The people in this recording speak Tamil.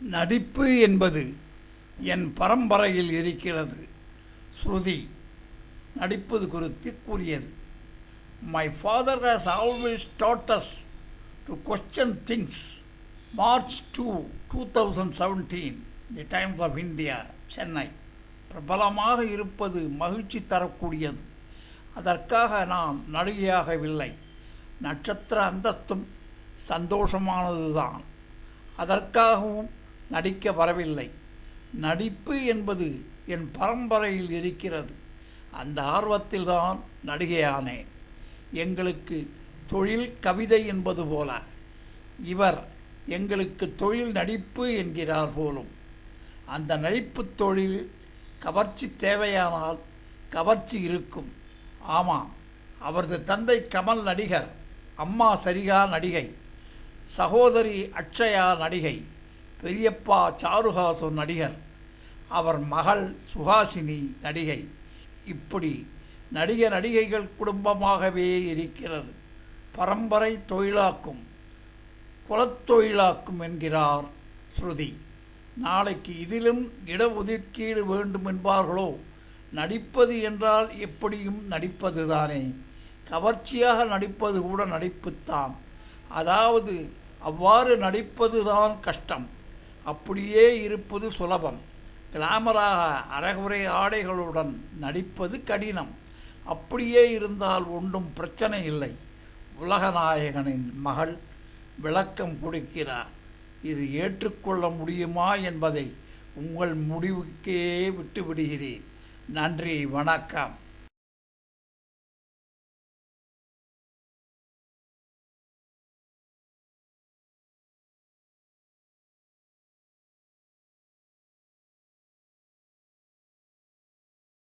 நடிப்பு என்பது என் பரம்பரையில் இருக்கிறது. ஸ்ருதி நடிப்பது குறித்து கூறியது. My father has always taught us to question things March two two thousand seventeen the Times of India Chennai பிரபலமாக இருப்பது மகிழ்ச்சி தரக்கூடியது. அதற்காக நான் நடிகையாகவில்லை. நட்சத்திர அந்தஸ்தும் சந்தோஷமானதுதான். அதற்காகவும் நடிக்க வரவில்லை. நடிப்பு என்பது என் பரம்பரையில் இருக்கிறது. அந்த ஆர்வத்தில்தான் நடிகையானேன் எங்களுக்கு தொழில் கவிதை என்பது போல. இவர் எங்களுக்கு தொழில் நடிப்பு என்கிறார் போலும். அந்த நடிப்பு தொழில் கவர்ச்சி தேவையானால் கவர்ச்சி இருக்கும். ஆமாம் அவரது தந்தை கமல் நடிகர் அம்மா சரிகா நடிகை சகோதரி அக்ஷயா நடிகை பெரியப்பா சாருஹாசோ நடிகர். அவர் மகள் சுஹாசினி நடிகை. இப்படி நடிக நடிகைகள் குடும்பமாகவே இருக்கிறது. பரம்பரை தொழிலாக்கும் குலத்தொழிலாக்கும் என்கிறார் ஸ்ருதி. நாளைக்கு இதிலும் இடஒதுக்கீடு வேண்டும் என்பார்களோ நடிப்பது என்றால் எப்படியும் நடிப்பது தானே கவர்ச்சியாக நடிப்பது கூட நடிப்புத்தான். அதாவது அவ்வாறு நடிப்பதுதான் கஷ்டம். அப்படியே இருப்பது சுலபம். கிளாமராக அறகுறை ஆடைகளுடன் நடிப்பது கடினம். அப்படியே இருந்தால் ஒன்றும் பிரச்சனை இல்லை. உலகநாயகனின் மகள் விளக்கம் கொடுக்கிறார். இது ஏற்றுக்கொள்ள முடியுமா என்பதை உங்கள் முடிவுக்கே விட்டுவிடுகிறேன். நன்றி வணக்கம்.